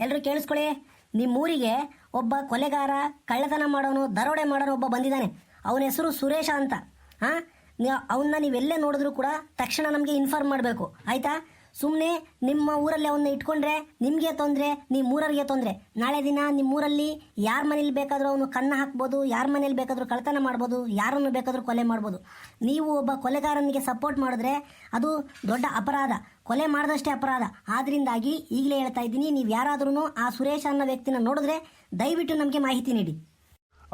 ಎಲ್ಲರೂ ಕೇಳಿಸ್ಕೊಳ್ಳಿ. ನಿಮ್ಮೂರಿಗೆ ಒಬ್ಬ ಕೊಲೆಗಾರ, ಕಳ್ಳತನ ಮಾಡೋನು, ದರೋಡೆ ಮಾಡೋನು ಒಬ್ಬ ಬಂದಿದ್ದಾನೆ. ಅವನ ಹೆಸರು ಸುರೇಶ ಅಂತ. ಹಾಂ? ಅವನ್ನ ನೀವೆಲ್ಲೇ ನೋಡಿದ್ರು ಕೂಡ ತಕ್ಷಣ ನಮಗೆ ಇನ್ಫಾರ್ಮ್ ಮಾಡಬೇಕು. ಆಯ್ತಾ? ಸುಮ್ಮನೆ ನಿಮ್ಮ ಊರಲ್ಲಿ ಅವನ್ನ ಇಟ್ಕೊಂಡ್ರೆ ನಿಮಗೆ ತೊಂದರೆ ನಿಮ್ಮ ಮೂರರಿಗೆ ತೊಂದರೆ. ನಾಳೆ ದಿನ ನಿಮ್ಮ ಊರಲ್ಲಿ ಯಾರ ಮನೇಲಿ ಬೇಕಾದರೂ ಅವನು ಕನ್ನ ಹಾಕ್ಬೋದು, ಯಾರ ಮನೇಲಿ ಬೇಕಾದರೂ ಕಳ್ತನ ಮಾಡ್ಬೋದು, ಯಾರನ್ನು ಬೇಕಾದರೂ ಕೊಲೆ ಮಾಡ್ಬೋದು. ನೀವು ಒಬ್ಬ ಕೊಲೆಗಾರನಿಗೆ ಸಪೋರ್ಟ್ ಮಾಡಿದ್ರೆ ಅದು ದೊಡ್ಡ ಅಪರಾಧ. ಕೊಲೆ ಮಾಡಿದಷ್ಟೇ ಅಪರಾಧ. ಆದ್ದರಿಂದಾಗಿ ಈಗಲೇ ಹೇಳ್ತಾ ಇದ್ದೀನಿ, ನೀವು ಯಾರಾದ್ರೂ ಆ ಸುರೇಶ್ ಅನ್ನೋ ವ್ಯಕ್ತಿನ ನೋಡಿದ್ರೆ ದಯವಿಟ್ಟು ನಮಗೆ ಮಾಹಿತಿ ನೀಡಿ.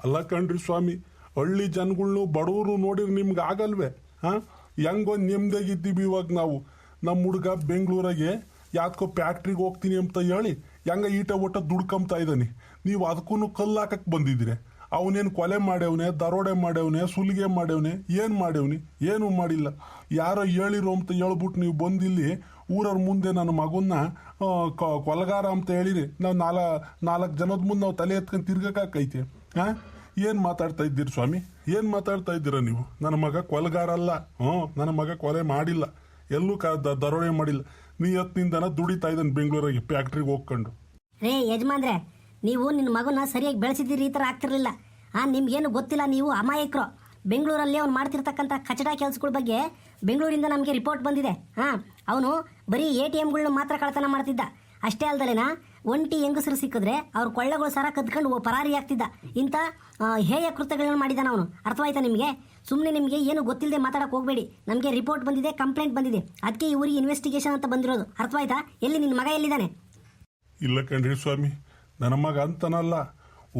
ಅಲ್ಲ ಕಣ್ರಿ ಸ್ವಾಮಿ, ಹಳ್ಳಿ ಜನಗಳ್ನು ಬಡವರು ನೋಡಿದ್ರೆ ನಿಮ್ಗೆ ಆಗಲ್ವೇ? ಹಾಂ? ಹೆಂಗೊಂದು ನೆಮ್ಮದಿಯಾಗಿದ್ದೀವಿ ಇವಾಗ ನಾವು. ನಮ್ಮ ಹುಡುಗ ಬೆಂಗಳೂರಾಗೆ ಯಾತ್ಕೋ ಫ್ಯಾಕ್ಟ್ರಿಗೆ ಹೋಗ್ತೀನಿ ಅಂತ ಹೇಳಿ ಹೆಂಗ ಈಟ ಓಟ ದುಡ್ಕೊಂಬ್ತಾ ಇದ್ದಾನೆ. ನೀವು ಅದಕ್ಕೂ ಕಲ್ಲು ಹಾಕಕ್ಕೆ ಬಂದಿದ್ದೀರಿ. ಅವನೇನು ಕೊಲೆ ಮಾಡ್ಯವನೆ, ದರೋಡೆ ಮಾಡ್ಯವನೆ, ಸುಲಿಗೆ ಮಾಡ್ಯವನೆ, ಏನು ಮಾಡ್ಯವನಿ? ಏನೂ ಮಾಡಿಲ್ಲ. ಯಾರೋ ಹೇಳಿರೋ ಅಂತ ಹೇಳ್ಬಿಟ್ಟು ನೀವು ಬಂದಿಲ್ಲಿ, ಊರವ್ರ ಮುಂದೆ ನನ್ನ ಮಗನ್ನ ಕೊಲಗಾರ ಅಂತ ಹೇಳಿರಿ. ನಾವು ನಾಲ್ಕು ನಾಲ್ಕು ಜನದ ಮುಂದೆ ನಾವು ತಲೆ ಎತ್ಕೊಂಡು ತಿರ್ಗಕ್ಕಾಕೈತೆ ಹಾಂ ಏನು ಮಾತಾಡ್ತಾ ಇದ್ದೀರಿ ಸ್ವಾಮಿ? ಏನು ಮಾತಾಡ್ತಾ ಇದ್ದೀರಾ ನೀವು? ನನ್ನ ಮಗ ಕೊಲಗಾರ ಅಲ್ಲ. ಹ್ಞೂ ನನ್ನ ಮಗ ಕೊಲೆ ಮಾಡಿಲ್ಲ. ಎಲ್ಲೂ ಕ ದರೋಡೆ ಮಾಡಿಲ್ಲ. ನಿಯತ್ನಿಂದನ ದುಡಿತಾ ಇದ್ದಾನೆ ಬೆಂಗಳೂರಿಗೆ, ಫ್ಯಾಕ್ಟ್ರಿಗೆ ಹೋಗ್ಕೊಂಡು. ರೇ ಯಜಮಾನ್ರೆ, ನೀವು ನಿನ್ನ ಮಗನ ಸರಿಯಾಗಿ ಬೆಳೆಸಿದ್ದೀರಿ, ಈ ಥರ ಆಗ್ತಿರ್ಲಿಲ್ಲ. ಆ, ನಿಮ್ಗೇನು ಗೊತ್ತಿಲ್ಲ, ನೀವು ಅಮಾಯಕರು. ಬೆಂಗಳೂರಲ್ಲಿ ಅವ್ನು ಮಾಡ್ತಿರ್ತಕ್ಕಂಥ ಕಚಡ ಕೆಲಸಗಳ ಬಗ್ಗೆ ಬೆಂಗಳೂರಿಂದ ನಮಗೆ ರಿಪೋರ್ಟ್ ಬಂದಿದೆ. ಹಾಂ ಅವನು ಬರೀ ಎ ಟಿ ಎಮ್ಗಳನ್ನ ಮಾತ್ರ ಕಳ್ತನ ಮಾಡ್ತಿದ್ದ. ಅಷ್ಟೇ ಅಲ್ದಲೇನ ಒಂಟಿ ಹೆಂಗಸರು ಸಿಕ್ಕಿದ್ರೆ ಅವ್ರ ಕೊಳ್ಳಗಳು ಸರ ಕದ್ಕೊಂಡು ಪರಾರಿ ಆಗ್ತಿದ್ದ. ಇಂಥ ಹೇಯ ಕೃತ್ಯಗಳನ್ನು ಮಾಡಿದ್ದಾನ ಅವನು. ಅರ್ಥವಾಯ್ತಾ ನಿಮಗೆ? ಸುಮ್ಮನೆ ನಿಮಗೆ ಏನು ಗೊತ್ತಿಲ್ಲದೆ ಮಾತಾಡಕ್ಕೆ ಹೋಗಬೇಡಿ. ನಮಗೆ ರಿಪೋರ್ಟ್ ಬಂದಿದೆ, ಕಂಪ್ಲೇಂಟ್ ಬಂದಿದೆ. ಅದಕ್ಕೆ ಈ ಊರಿಗೆ ಇನ್ವೆಸ್ಟಿಗೇಷನ್ ಅಂತ ಬಂದಿರೋದು. ಅರ್ಥವಾಯ್ತಾ? ಎಲ್ಲಿ ನಿನ್ನ ಮಗ ಎಲ್ಲಿದ್ದಾನೆ? ಇಲ್ಲ ಕಣ್ರಿ ಸ್ವಾಮಿ, ನನ್ನ ಮಗ ಅಂತನಲ್ಲ.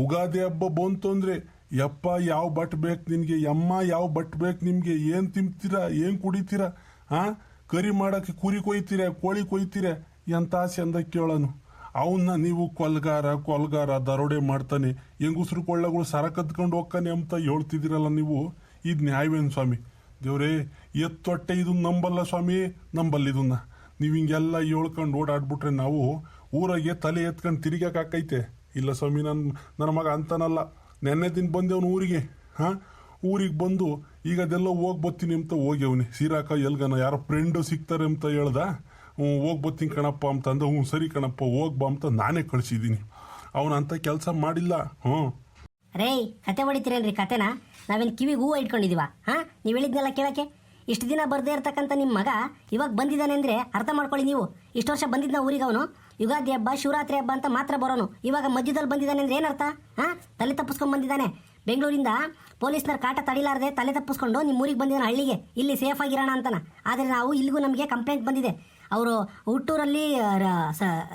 ಉಗಾದಿ ಹಬ್ಬ ಬಂತು ಅಂದರೆ, ಯಪ್ಪ, ಯಾವ ಬಟ್ ಬೇಕು ನಿನ್ಗೆ, ಯಮ್ಮ, ಯಾವ ಬಟ್ ಬೇಕು ನಿಮಗೆ, ಏನು ತಿಂತೀರಾ, ಏನು ಕುಡಿತೀರಾ ಹಾಂ ಕರಿ ಮಾಡಕ್ಕೆ ಕುರಿ ಕೊಯ್ತೀರ, ಕೋಳಿ ಕೊಯ್ತೀರಾ? ಎಂತ ಅಂದ ಕೇಳನು. ಅವನ್ನ ನೀವು ಕೊಲ್ಗಾರ ಕೊಲ್ಗಾರ ದರೋಡೆ ಮಾಡ್ತಾನೆ, ಹೆಂಗುಸ್ರು ಕೊಳ್ಳಗಳು ಸರ ಕದ್ಕೊಂಡು ಹೋಗ್ತಾನೆ ಅಂತ ಹೇಳ್ತಿದ್ದೀರಲ್ಲ ನೀವು? ಇದು ನ್ಯಾಯವೇನು ಸ್ವಾಮಿ? ದೇವ್ರೇ, ಎತ್ತೊಟ್ಟೆ ಇದು ನಂಬಲ್ಲ ಸ್ವಾಮಿ, ನಂಬಲ್ಲ ಇದನ್ನ. ನೀವು ಹಿಂಗೆಲ್ಲ ಹೇಳ್ಕೊಂಡು ಓಡಾಡ್ಬಿಟ್ರೆ ನಾವು ಊರಾಗೆ ತಲೆ ಎತ್ಕೊಂಡು ತಿರುಗಾಕೈತೆ ಇಲ್ಲ ಸ್ವಾಮಿ ನನ್ನ ನನ್ನ ಮಗ ಅಂತನಲ್ಲ. ನೆನ್ನೆ ದಿನ ಬಂದೆವನು ಊರಿಗೆ. ಹಾಂ? ಊರಿಗೆ ಬಂದು ಈಗ ಅದೆಲ್ಲ ಹೋಗಿ ಬರ್ತೀನಿ ಅಂತ ಹೋಗ್ಯವನಿ. ಸೀರಾಕ, ಎಲ್ಗನ, ಯಾರೋ ಫ್ರೆಂಡು ಸಿಗ್ತಾರೆ ಅಂತ ಹೇಳ್ದ? ಹ್ಞೂ, ಹೋಗಿ ಬರ್ತೀನಿ ಕಣಪ್ಪ ಅಂತ ಅಂದ, ಹ್ಞೂ, ಸರಿ ಕಣಪ್ಪ ಹೋಗ್ಬಾ ಅಂತ ನಾನೇ ಕಳಿಸಿದ್ದೀನಿ. ಅವನಂತ ಕೆಲಸ ಮಾಡಿಲ್ಲ, ಹ್ಞೂ. ರೇ, ಕತೆ ಹೊಡಿತೀರೇನ್ರಿ, ಕತೆನ? ನಾವೇನು ಕಿವಿಗೆ ಹೂವು ಇಟ್ಕೊಂಡಿದೀವ, ಹಾಂ? ನೀವು ಹೇಳಿದ್ನೆಲ್ಲ ಕೇಳಕ್ಕೆ? ಇಷ್ಟು ದಿನ ಬರ್ದೇ ಇರ್ತಕ್ಕಂಥ ನಿಮ್ಮ ಮಗ ಇವಾಗ ಬಂದಿದ್ದಾನೆ ಅಂದರೆ ಅರ್ಥ ಮಾಡ್ಕೊಳ್ಳಿ ನೀವು. ಇಷ್ಟು ವರ್ಷ ಬಂದಿದ್ದ ಊರಿಗೆ ಅವನು. ಯುಗಾದಿ ಹಬ್ಬ, ಶಿವರಾತ್ರಿ ಹಬ್ಬ ಅಂತ ಮಾತ್ರ ಬರೋನು. ಇವಾಗ ಮಧ್ಯದಲ್ಲಿ ಬಂದಿದ್ದಾನೆ ಅಂದ್ರೆ ಏನರ್ಥ? ಹಾಂ? ತಲೆ ತಪ್ಪಿಸ್ಕೊಂಡು ಬಂದಿದ್ದಾನೆ ಬೆಂಗಳೂರಿಂದ ಪೊಲೀಸ್ನರ ಕಾಟ ತಡಿಲಾರದೆ ತಲೆ ತಪ್ಪಿಸ್ಕೊಂಡು ನಿಮ್ಮ ಊರಿಗೆ ಬಂದಿದ್ದಾನೆ ಹಳ್ಳಿಗೆ. ಇಲ್ಲಿ ಸೇಫ್ ಆಗಿರೋಣ ಅಂತನ. ಆದರೆ ನಾವು ಇಲ್ಲಿಗೂ ನಮಗೆ ಕಂಪ್ಲೇಂಟ್ ಬಂದಿದೆ. ಅವರು ಹುಟ್ಟೂರಲ್ಲಿ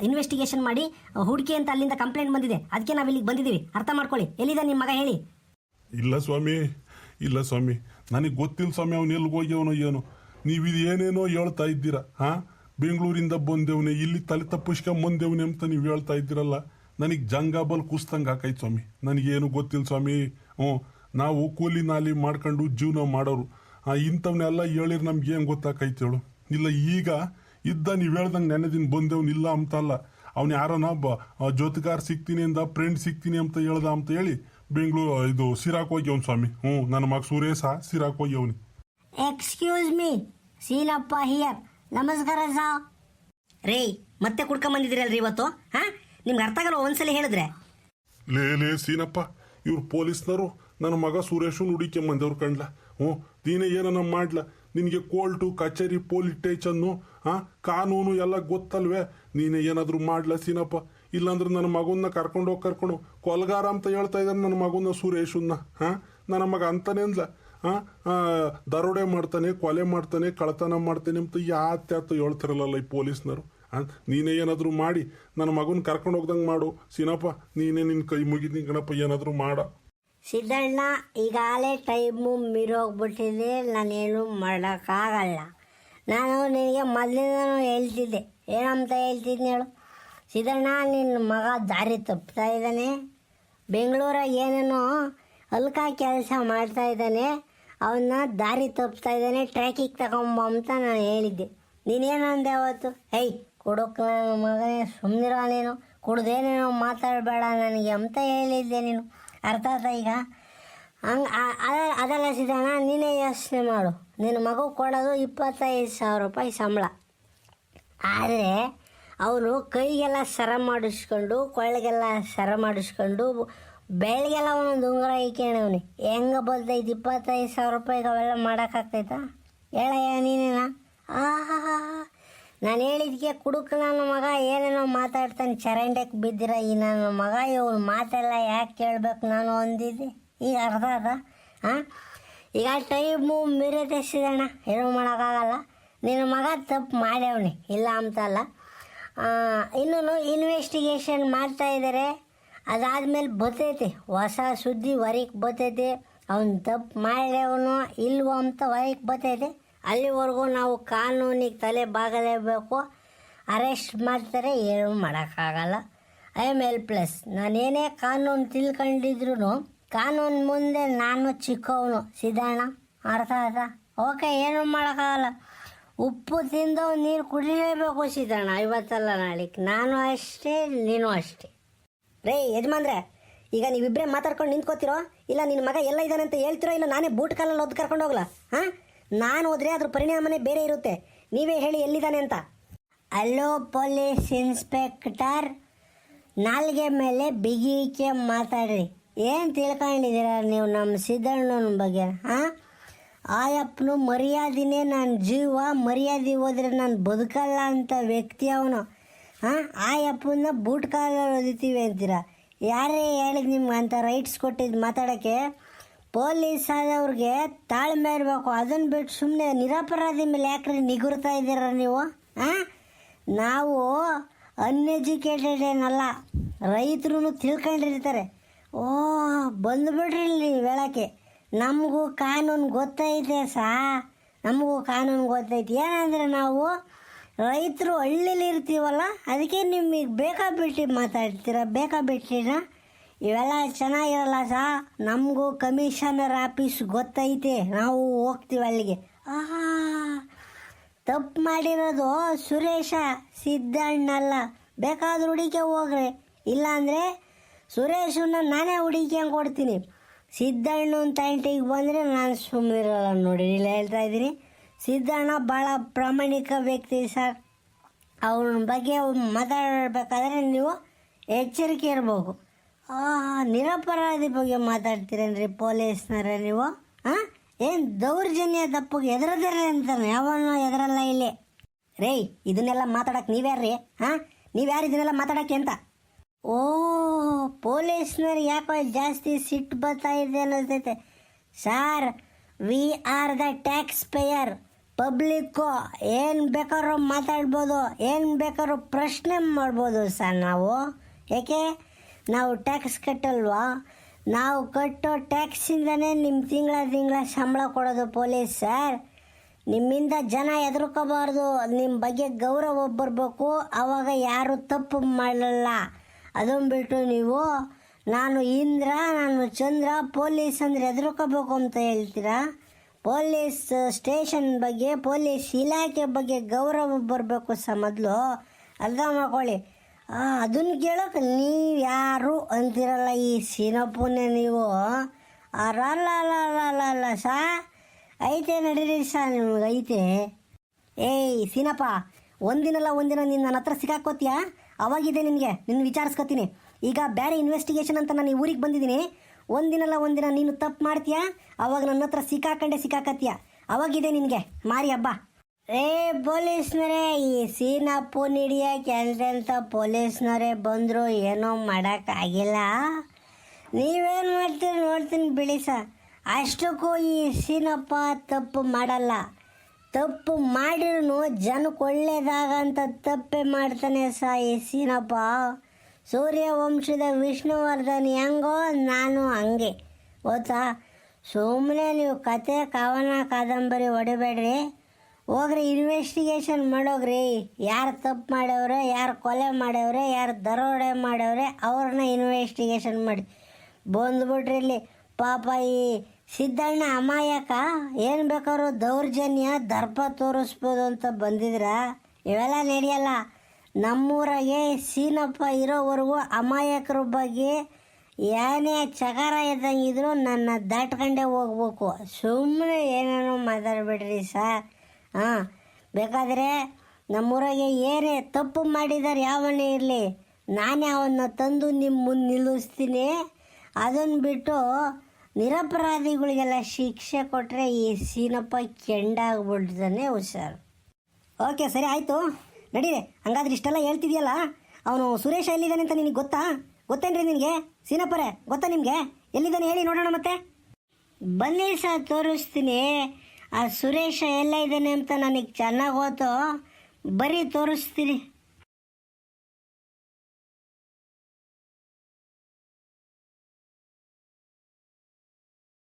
ಇನ್ವೆಸ್ಟಿಗೇಷನ್ ಮಾಡಿ, ಹುಡುಕಿ ಅಂತ ಅಲ್ಲಿಂದ ಕಂಪ್ಲೇಂಟ್ ಬಂದಿದೆ. ಅದಕ್ಕೆ ನಾವು ಇಲ್ಲಿಗೆ ಬಂದಿದ್ದೀವಿ ಅರ್ಥ ಮಾಡ್ಕೊಳ್ಳಿ. ಎಲ್ಲಿದೆ ನಿಮ್ಮ ಮಗ ಹೇಳಿ. ಇಲ್ಲ ಸ್ವಾಮಿ ಇಲ್ಲ ಸ್ವಾಮಿ. ನನಗೆ ಗೊತ್ತಿಲ್ಲ ಸ್ವಾಮಿ, ಅವನು ಎಲ್ಲಿಗೆ ಹೋಗ್ಯವನೋ ಏನು. ನೀವು ಇದು ಏನೇನೋ ಹೇಳ್ತಾ ಇದ್ದೀರಾ, ಹಾ? ಬೆಂಗಳೂರಿಂದ ಬಂದೇವನೇ, ಇಲ್ಲಿ ತಲೆ ತಪ್ಪಿಸ್ಕೊಂಡ್ ಬಂದೇವನೇ ಅಂತ ನೀವು ಹೇಳ್ತಾ ಇದ್ದೀರಲ್ಲ. ನನಗೆ ಜಂಗಾಬಲ್ ಕುಸ್ತಂಗೆ ಹಾಕೈತೆ ಸ್ವಾಮಿ. ನನಗೇನು ಗೊತ್ತಿಲ್ಲ ಸ್ವಾಮಿ. ಹ್ಞೂ, ನಾವು ಕೂಲಿ ನಾಲಿ ಮಾಡ್ಕೊಂಡು ಜೀವನ ಮಾಡೋರು. ಇಂಥವನ್ನೆಲ್ಲ ಹೇಳಿರ್ ನಮ್ಗೆ ಏನು ಗೊತ್ತಾಕೈತೆ ಹೇಳು. ಇಲ್ಲ, ಈಗ ಇದ್ದ ನೀವು ಹೇಳ್ದಂಗೆ ನೆನೆದಿನ ಬಂದೇವ್ನು ಇಲ್ಲ ಅಂತ ಅಲ್ಲ. ಅವ್ನು ಯಾರನ ಒಬ್ಬ ಜೊತೆಗಾರ ಸಿಗ್ತೀನಿ ಅಂದ ಫ್ರೆಂಡ್ ಸಿಗ್ತೀನಿ ಅಂತ ಹೇಳ್ದ ಅಂತ ಹೇಳಿ ಬೆಂಗಳೂರು ಇದು ಸಿರಾಕ್ ಹೋಗ್ಯವನ್ ಸ್ವಾಮಿ. ಹ್ಞೂ ನನ್ನ ಮಗ ಸುರೇಶ ಸಿರಾಕ್ ಹೋಗ್ಯವನಿ. ಎಕ್ಸ್ಕ್ಯೂಸ್ ಮೀ ಸೀಲಪ್ಪ ಹಿಯರ್ ನಮಸ್ಕಾರ ಸಾ. ರೇ ಮತ್ತೆ ಕುಡ್ಕೊಂಬಂದಿದ್ದೀರಲ್ರಿ ಇವತ್ತು? ಹಾ? ನಿಮ್ಗೆ ಅರ್ಥ ಆಗಲ್ಲ ಒಂದ್ಸಲ ಹೇಳಿದ್ರೆ? ಲೇ ಲೇ ಸೀನಪ್ಪ ಇವ್ರು ಪೊಲೀಸ್ನವರು ನನ್ನ ಮಗ ಸುರೇಶನ್ ಹುಡುಕೊಂಬಂದವ್ರು ಕಂಡ್ಲ. ಹ್ಞೂ ನೀನೇ ಏನನ್ನ ಮಾಡ್ಲ? ನಿನಗೆ ಕೋರ್ಟು, ಕಚೇರಿ, ಪೊಲೀಸ್ ಸ್ಟೇಷನ್ನು ಹಾ ಕಾನೂನು ಎಲ್ಲ ಗೊತ್ತಲ್ವೇ? ನೀನು ಏನಾದರೂ ಮಾಡ್ಲ ಸೀನಪ್ಪ? ಇಲ್ಲಾಂದ್ರೆ ನನ್ನ ಮಗನ್ನ ಕರ್ಕೊಂಡು ಹೋಗಿ, ಕರ್ಕೊಂಡು ಕೊಲ್ಗಾರ ಅಂತ ಹೇಳ್ತಾ ಇದ್ದಾನೆ ನನ್ನ ಮಗುನ ಸುರೇಶನ್ನ ಹಾಂ ನನ್ನ ಮಗ ಅಂತಾನೆ ಅಂದ್ಲ. ಹಾಂ ದರೋಡೆ ಮಾಡ್ತಾನೆ, ಕೊಲೆ ಮಾಡ್ತಾನೆ ಕಳತನ ಮಾಡ್ತಾನೆ ಅಂತ ಯಾತ್ಯಾತ ಹೇಳ್ತಿರಲ್ಲ ಈ ಪೊಲೀಸ್ನವರು. ನೀನೇ ಏನಾದರೂ ಮಾಡಿ, ನನ್ನ ಮಗನ ಕರ್ಕೊಂಡು ಹೋಗ್ದಂಗೆ ಮಾಡು. ಸೀನಪ್ಪ, ನೀನೇ ನಿನ್ನ ಕೈ ಮುಗಿದಿನಿ ಗಣಪ್ಪ ಏನಾದರೂ ಮಾಡ. ಸಿದ್ದಣ್ಣ, ಈಗಾಗಲೇ ಟೈಮು ಮೀರೋಗ್ಬಿಟ್ಟಿದೆ. ನಾನೇನು ಮಾಡೋಕ್ಕಾಗಲ್ಲ. ನಾನು ನಿನಗೆ ಮೊದಲಿಂದನೂ ಹೇಳ್ತಿದ್ದೆ. ಏನಂತ ಹೇಳ್ತಿದ್ದೆ ಹೇಳು. ಸಿದ್ದಣ್ಣ, ನಿನ್ನ ಮಗ ದಾರಿ ತಪ್ತಾ ಇದ್ದಾನೆ. ಬೆಂಗಳೂರಾಗ ಏನೇನೋ ಅಲ್ಕ ಕೆಲಸ ಮಾಡ್ತಾ ಇದ್ದಾನೆ. ಅವನ್ನ ದಾರಿ ತಪ್ಪಿಸ್ತಾ ಇದ್ದಾನೆ. ಟ್ರ್ಯಾಕಿಗೆ ತಗೊಂಬ ಅಂತ ನಾನು ಹೇಳಿದ್ದೆ. ನೀನೇನಂದೆ ಅವತ್ತು? ಹೇಯ್, ಕೊಡೋಕ್ ನನ್ನ ಮಗನೇ ಸುಮ್ಮನಿರೋ ನೀನು. ಕುಡ್ದೇನೇನೋ ಮಾತಾಡಬೇಡ ನನಗೆ ಅಂತ ಹೇಳಿದ್ದೆ ನೀನು. ಅರ್ಥ ಆಯ್ತಾ ಈಗ? ಹಂಗೆ ಅದೆಲ್ಲ ಸಿದ್ದಣ್ಣ ನೀನೇ ಯೋಚನೆ ಮಾಡು. ನಿನ್ನ ಮಗು ಕೊಡೋದು ಇಪ್ಪತ್ತೈದು ಸಾವಿರ ರೂಪಾಯಿ ಸಂಬಳ. ಆದರೆ, ಅವನು ಕೈಗೆಲ್ಲ ಸರ ಮಾಡಿಸ್ಕೊಂಡು ಕೊಳ್ಳೆಗೆಲ್ಲ ಸರ ಮಾಡಿಸ್ಕೊಂಡು ಬೆಳಗ್ಗೆಲ್ಲ ಒಂದೊಂದು ಉಂಗುರ ಇಕ್ಕೊಂಡವನಿ ಹೆಂಗೆ ಬಲ್ತೈತೆ ಇಪ್ಪತ್ತೈದು ಸಾವಿರ ರೂಪಾಯಿಗೆ ಅವೆಲ್ಲ ಮಾಡೋಕ್ಕಾಗ್ತೈತಾ ಹೇಳಯ್ಯ ಹಾ ಆಹಾ ನಾನು ಹೇಳಿದ್ಕೆ ಕುಡುಕ ನನ್ನ ಮಗ ಏನೇನೋ ಮಾತಾಡ್ತಾನೆ ಚರಂಡಕ್ಕೆ ಬಿದ್ದಿರ ಈ ನನ್ನ ಮಗ ಇವನು ಮಾತೆಲ್ಲ ಯಾಕೆ ಕೇಳಬೇಕು ನಾನು ಅಂದಿದ್ದೆ. ಈಗ ಅರ್ಧ ಅದ. ಹಾಂ ಈಗ ಟೈಮು ಮೀರೆ ತೆಸಿದಣ್ಣ ಏನು ಮಾಡೋಕ್ಕಾಗಲ್ಲ. ನಿನ್ನ ಮಗ ತಪ್ಪು ಮಾಡ್ಯವನಿ, ಇಲ್ಲ ಅಂತಲ್ಲ ಇನ್ನೂ ಇನ್ವೆಸ್ಟಿಗೇಷನ್ ಮಾಡ್ತಾ ಇದ್ದಾರೆ ಅದಾದ್ಮೇಲೆ ಬರ್ತೈತಿ, ಹೊಸ ಸುದ್ದಿ ಹೊರಗೆ ಬರ್ತೈತಿ. ಅವ್ನು ತಪ್ಪು ಮಾಡ್ಯವನು ಇಲ್ವೋ ಅಂತ ಹೊರಗೆ ಬರ್ತೈತೆ. ಅಲ್ಲಿವರೆಗೂ ನಾವು ಕಾನೂನಿಗೆ ತಲೆ ಬಾಗಲೇಬೇಕು. ಅರೆಸ್ಟ್ ಮಾಡ್ತಾರೆ, ಏನೂ ಮಾಡೋಕ್ಕಾಗಲ್ಲ. ಐ ಎಂ ಎಲ್ ಪ್ಲಸ್ ನಾನೇನೇ ಕಾನೂನು ತಿಳ್ಕೊಂಡಿದ್ರು ಕಾನೂನು ಮುಂದೆ ನಾನು ಚಿಕ್ಕವನು. ಸಿದ್ದಣ್ಣ, ಅರ್ಥ ಆಯ್ತಾ? ಓಕೆ, ಏನೂ ಮಾಡೋಕ್ಕಾಗಲ್ಲ. ಉಪ್ಪು ತಿಂದು ನೀರು ಕುಡಿಲೇಬೇಕು ಸಿದ್ದಣ್ಣ, ಇವತ್ತಲ್ಲ ನಾಳೆಗೆ. ನಾನು ಅಷ್ಟೇ, ನೀನು ಅಷ್ಟೇ. ರೇ, ಯಜಮಾನ್ರೆ, ಈಗ ನೀವಿಬ್ಬರೇ ಮಾತಾಡ್ಕೊಂಡು ನಿಂತ್ಕೋತಿರೋ? ಇಲ್ಲ ನಿನ್ನ ಮಗ ಎಲ್ಲ ಇದ್ದಾನೆ ಅಂತ ಹೇಳ್ತಿರೋ? ಇಲ್ಲ, ನಾನೇ ಬೂಟ್ ಕಾಲಲ್ಲಿ ಒದ್ದು ಕರ್ಕೊಂಡು ಹೋಗ್ಲಾ? ಹಾಂ? ನಾನು ಹೋದ್ರೆ ಅದ್ರ ಪರಿಣಾಮನೇ ಬೇರೆ ಇರುತ್ತೆ. ನೀವೇ ಹೇಳಿ ಎಲ್ಲಿದ್ದಾನೆ ಅಂತ. ಅಲ್ಲೋ ಪೊಲೀಸ್ ಇನ್ಸ್ಪೆಕ್ಟರ್. ನಾಲ್ಗೆ ಮೇಲೆ ಬಿಗಿಕೆ ಮಾತಾಡ್ರಿ. ಏನು ತಿಳ್ಕೊಂಡಿದ್ದೀರ ನೀವು ನಮ್ಮ ಸಿದ್ದಣ್ಣನ ಬಗ್ಗೆ ಹಾಂ ಆಯಪ್ಪನು ಮರ್ಯಾದಿನೇ ನನ್ನ ಜೀವ, ಮರ್ಯಾದೆ ಹೋದ್ರೆ ನಾನು ಬದುಕಲ್ಲ ಅಂತ ವ್ಯಕ್ತಿ ಅವನು. ಹಾಂ ಆಯಪ್ಪನ ಬೂಟ್ ಕಾಲಲ್ಲಿ ಓದಿತೀವಿ ಅಂತೀರ? ಯಾರೇ ಹೇಳಿದ್ ನಿಮ್ಗೆ ಅಂತ ರೈಟ್ಸ್ ಕೊಟ್ಟಿದ್ದು ಮಾತಾಡೋಕ್ಕೆ ಪೊಲೀಸ್ ಆದವ್ರಿಗೆ ತಾಳ್ಮೆ ಇರಬೇಕು. ಅದನ್ನ ಬಿಟ್ಟು ಸುಮ್ಮನೆ ನಿರಪರಾಧಿ ಮೇಲೆ ಯಾಕ್ರಿ ನಿಗುರ್ತಾ ಇದ್ದೀರ ನೀವು? ಹಾಂ ನಾವು ಅನ್ಎಜುಕೇಟೆಡ್ ಏನಲ್ಲ ರೈತರು ತಿಳ್ಕೊಂಡಿರ್ತಾರೆ. ಓ, ಬಂದುಬಿಡ್ರಿ ಇಲ್ಲಿ ಹೇಳಕ್ಕೆ ನಮಗೂ ಕಾನೂನು ಗೊತ್ತೈತೆ ಸಾ? ನಮಗೂ ಕಾನೂನು ಗೊತ್ತೈತೆ. ಏನಂದರೆ ನಾವು ರೈತರು ಹಳ್ಳಿಲಿ ಇರ್ತೀವಲ್ಲ, ಅದಕ್ಕೆ ನಿಮಗೆ ಬೇಕಾಬಿಟ್ಟು ಮಾತಾಡ್ತೀರ? ಬೇಕಾ ಬಿಟ್ಟಿನ ಇವೆಲ್ಲ ಚೆನ್ನಾಗಿರಲ್ಲ ಸಾ? ನಮಗೂ ಕಮಿಷನರ್ ಆಫೀಸ್ ಗೊತ್ತೈತೆ. ನಾವು ಹೋಗ್ತೀವಿ ಅಲ್ಲಿಗೆ. ಆಹಾ! ತಪ್ಪು ಮಾಡಿರೋದು ಸುರೇಶ ಸಿದ್ದಣ್ಣಲ್ಲ. ಬೇಕಾದ್ರೂ ಹುಡುಕೆ ಹೋಗ್ರಿ. ಇಲ್ಲಾಂದರೆ ಸುರೇಶನ್ನ ನಾನೇ ಹುಡಿಕ್ಯಂಗೆ ಕೊಡ್ತೀನಿ. ಸಿದ್ದಣ್ಣನ ತಂಟಿಗೆ ಬಂದರೆ ನಾನು ಸುಮ್ಮನಿರಲ್ಲ ನೋಡಿ. ಇಲ್ಲ ಹೇಳ್ತಾ ಇದ್ದೀನಿ. ಸಿದ್ದಣ್ಣ ಭಾಳ ಪ್ರಾಮಾಣಿಕ ವ್ಯಕ್ತಿ ಸರ್. ಅವ್ರ ಬಗ್ಗೆ ಮಾತಾಡಬೇಕಾದ್ರೆ ನೀವು ಎಚ್ಚರಿಕೆ ಇರಬೇಕು. ನಿರಪರಾಧಿ ಬಗ್ಗೆ ಮಾತಾಡ್ತೀರೇನ್ರಿ ಪೊಲೀಸ್ನರ ನೀವು? ಹಾಂ ಏನು ದೌರ್ಜನ್ಯ ತಪ್ಪಿಗೆ ಎದುರದಿರ ಅಂತಾನೆ ಯಾವನ್ನೂ ಎದುರಲ್ಲ ಇಲ್ಲಿ. ರೇ ಇದನ್ನೆಲ್ಲ ಮಾತಾಡಕ್ಕೆ ನೀವ್ಯಾರ್ರಿ? ಹಾಂ ನೀವ್ಯಾರು ಇದನ್ನೆಲ್ಲ ಮಾತಾಡಕ್ಕೆ ಅಂತ? ಓ, ಪೊಲೀಸ್ನವ್ರು ಯಾಕೋ ಜಾಸ್ತಿ ಸಿಟ್ಟು ಬರ್ತಾ ಇದೆ ಅನ್ನಿಸ್ತೈತೆ. Sir we are the tax payer public, ಏನು ಬೇಕಾದ್ರೂ ಮಾತಾಡ್ಬೋದು, ಏನು ಬೇಕಾದ್ರೂ ಪ್ರಶ್ನೆ ಮಾಡ್ಬೋದು ಸರ್ ನಾವು. ಯಾಕೆ? ನಾವು ಟ್ಯಾಕ್ಸ್ ಕಟ್ಟಲ್ವಾ? ನಾವು ಕಟ್ಟೋ ಟ್ಯಾಕ್ಸಿಂದನೇ ನಿಮ್ಮ ತಿಂಗಳ ತಿಂಗಳ ಸಂಬಳ ಕೊಡೋದು ಪೊಲೀಸ್ ಸರ್ ನಿಮ್ಮಿಂದ ಜನ ಹೆದರ್ಕೋಬಾರ್ದು ನಿಮ್ಮ ಬಗ್ಗೆ ಗೌರವ ಬರಬೇಕು ಆವಾಗ ಯಾರು ತಪ್ಪು ಮಾಡಲ್ಲ. ಅದನ್ನು ಬಿಟ್ಟು ನೀವು, ನಾನು ಇಂದ್ರ, ನಾನು ಚಂದ್ರ ಪೊಲೀಸ್ ಅಂದರೆ ಹೆದರ್ಕೋಬೇಕು ಅಂತ ಹೇಳ್ತೀರಾ? ಪೊಲೀಸ್ ಸ್ಟೇಷನ್ ಬಗ್ಗೆ ಪೊಲೀಸ್ ಇಲಾಖೆ ಬಗ್ಗೆ ಗೌರವ ಬರಬೇಕು ಸ ಮೊದಲು. ಅರ್ಧ ಮಾಡ್ಕೊಳ್ಳಿ. ಅದನ್ನು ಕೇಳೋಕೆ ನೀವು ಯಾರು ಅಂತಿರಲ್ಲ ಈ ಸೀನಪ್ಪನೇ ನೀವು? ಅರಲ್ಲ ಸಾ. ಐತೆ ನಡೀರಿ ಸಾ ನಿಮ್ಗೆ, ಐತೆ. ಏಯ್, ಸೀನಪ್ಪ, ಒಂದಿನಲ್ಲ ಒಂದಿನ ನೀನು ನನ್ನ ಹತ್ರ ಸಿಕ್ಕಾಕೋತೀಯಾ ಅವಾಗಿದೆ ನಿನಗೆ ನಿನ್ನ ವಿಚಾರಿಸ್ಕೊತೀನಿ. ಈಗ ಬೇರೆ ಇನ್ವೆಸ್ಟಿಗೇಷನ್ ಅಂತ ನಾನು ಈ ಊರಿಗೆ ಬಂದಿದ್ದೀನಿ. ಒಂದಿನಲ್ಲ ಒಂದಿನ ನೀನು ತಪ್ಪು ಮಾಡ್ತೀಯಾ? ಅವಾಗ ನನ್ನ ಹತ್ರ ಸಿಕ್ಕಾಕಂಡೆ ಸಿಕ್ಕಾಕತ್ತೀಯ ಅವಾಗಿದೆ ನಿನಗೆ. ಮಾರಿ, ಹಬ್ಬ. ಏ, ಪೊಲೀಸ್ನರೇ, ಈ ಸೀನಪ್ಪು ಹಿಡಿಯಕ್ಕೆ ಅಂತ ಪೊಲೀಸ್ನವರೇ ಬಂದರು ಏನೋ ಮಾಡೋಕ್ಕಾಗಿಲ್ಲ ನೀವೇನು ಮಾಡ್ತೀರಿ ನೋಡ್ತೀನಿ ಬಿಳಿ ಸ. ಅಷ್ಟಕ್ಕೂ ಈ ಸೀನಪ್ಪ ತಪ್ಪು ಮಾಡಲ್ಲ. ತಪ್ಪು ಮಾಡಿರೂ ಜನಕ್ಕೆ ಒಳ್ಳೇದಾಗಂತ ತಪ್ಪೇ ಮಾಡ್ತಾನೆ ಸ ಈ ಸೀನಪ್ಪ ಸೂರ್ಯ ವಂಶದ ವಿಷ್ಣುವರ್ಧನ್ ಹೆಂಗೋ ನಾನು ಹಂಗೆ. ಗೊತ್ತಾ? ಸುಮ್ಮನೆ ನೀವು ಕತೆ, ಕವನ, ಕಾದಂಬರಿ ಹೊಡಿಬೇಡ್ರಿ ಹೋಗ್ರಿ ಇನ್ವೆಸ್ಟಿಗೇಷನ್ ಮಾಡೋಗ್ರಿ. ಯಾರು ತಪ್ಪು ಮಾಡವ್ರೆ, ಯಾರು ಕೊಲೆ ಮಾಡವ್ರೆ, ಯಾರು ದರೋಡೆ ಮಾಡವ್ರೆ, ಅವ್ರನ್ನ ಇನ್ವೆಸ್ಟಿಗೇಷನ್ ಮಾಡಿ. ಬಂದ್ಬಿಟ್ರಿ ಇಲ್ಲಿ. ಪಾಪ ಈ ಸಿದ್ದಣ್ಣ ಅಮಾಯಕ, ಏನು ಬೇಕಾದ್ರು ದೌರ್ಜನ್ಯ, ದರ್ಪ ತೋರಿಸ್ಬೋದು ಅಂತ ಬಂದಿದ್ರ. ಇವೆಲ್ಲ ನಡೆಯಲ್ಲ. ನಮ್ಮೂರಾಗೆ ಸೀನಪ್ಪ ಇರೋವರೆಗೂ ಅಮಾಯಕರ ಬಗ್ಗೆ ಏನೇ ಚಕಾರ ಇದ್ದಂಗಿದ್ರು ನನ್ನ ದಾಟ್ಕೊಂಡೇ ಹೋಗ್ಬೇಕು. ಸುಮ್ಮನೆ ಏನೇನೋ ಮಾತಾಡ್ಬಿಡ್ರಿ ಸರ್. ಹಾಂ. ಬೇಕಾದರೆ ನಮ್ಮೂರಾಗೆ ಏನೇ ತಪ್ಪು ಮಾಡಿದಾರೆ ಯಾವನೇ ಇರಲಿ? ನಾನೇ ಅವನ್ನ ತಂದು ನಿಮ್ಮ ಮುಂದೆ ನಿಲ್ಲಿಸ್ತೀನಿ. ಅದನ್ನು ಬಿಟ್ಟು ನಿರಪರಾಧಿಗಳಿಗೆಲ್ಲ ಶಿಕ್ಷೆ ಕೊಟ್ಟರೆ ಈ ಸೀನಪ್ಪ ಕೆಂಡಾಗ್ಬಿಡ್ತಾನೆ ಹುಷಾರು. ಓಕೆ, ಸರಿ, ಆಯಿತು. ನಡೀರಿ, ಹಂಗಾದ್ರೆ ಇಷ್ಟೆಲ್ಲ ಹೇಳ್ತಿದ್ಯಲ್ಲ? ಅವನು ಸುರೇಶ ಎಲ್ಲಿದ್ದಾನೆ ಅಂತ ನಿನಗೆ ಗೊತ್ತಾ? ಗೊತ್ತೇನ್ರಿ ನಿನಗೆ? ಸೀನಪ್ಪರೇ, ಗೊತ್ತಾ ನಿಮಗೆ? ಎಲ್ಲಿದ್ದಾನೆ ಹೇಳಿ ನೋಡೋಣ ಮತ್ತೆ. ಬನ್ನಿ ಸರ್, ತೋರಿಸ್ತೀನಿ. ಆ ಸುರೇಶ ಎಲ್ಲ ಇದ್ದಾನೆ ಅಂತ ನನಗೆ ಚೆನ್ನಾಗಿ ಹೋತು ಬರೀ ತೋರಿಸ್ತೀನಿ.